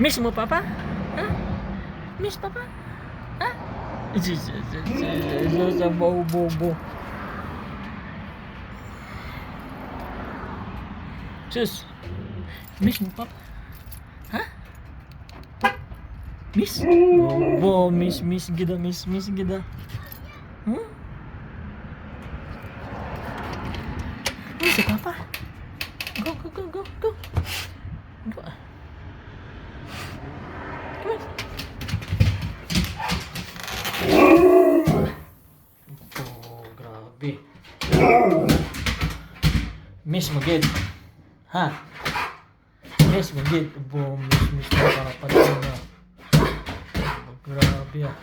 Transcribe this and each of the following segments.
Miss mo papa? Ha? Miss papa? Ha? Sa bobo. Sus. Miss mo papa? Ha? Miss? Bobo, miss, miss gida, miss, miss gida. Hmm? Miss papa? Go, go, go, go, go. Go. Come on. Oh, grabe. Miss Magid. Ha? Miss Magid. Bo, miss, miss na para pala na. Oh, grabe ah.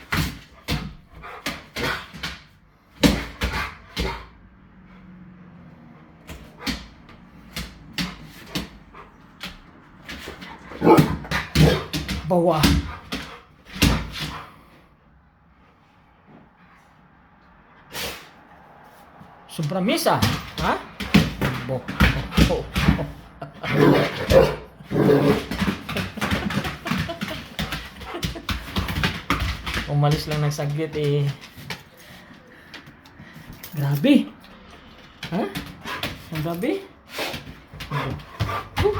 Bawa. Sobra misa, ha? Bo. Oh, oh. Umalis lang ng saglit eh. Grabe. Ha? Ang grabe. Oh.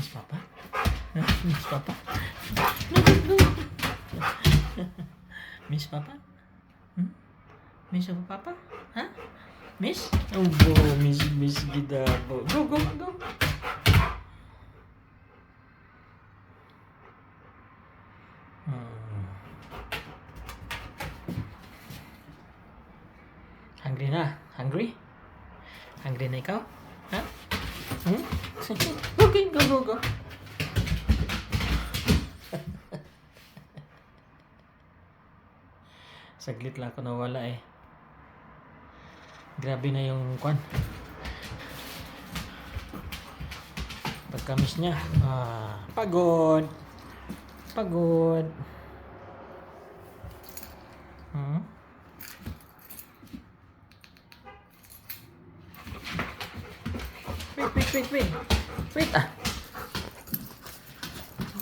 Miss Papa? Ha? Miss Papa? Miss Papa? Hmm? Miss Papa? Ha? Miss? Oh, bo, miss, miss kita. Bo. Go, go, go. Hmm. Hungry na? Hungry? Hungry na ikaw? Hmm? okay, go, go, go. Saglit lang ako nawala eh. Grabe na yung kwan. Pagkamis niya. Ah, pagod. Pagod. Hmm? Wait, wait, wait, wait. Wait ah.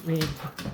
Wait.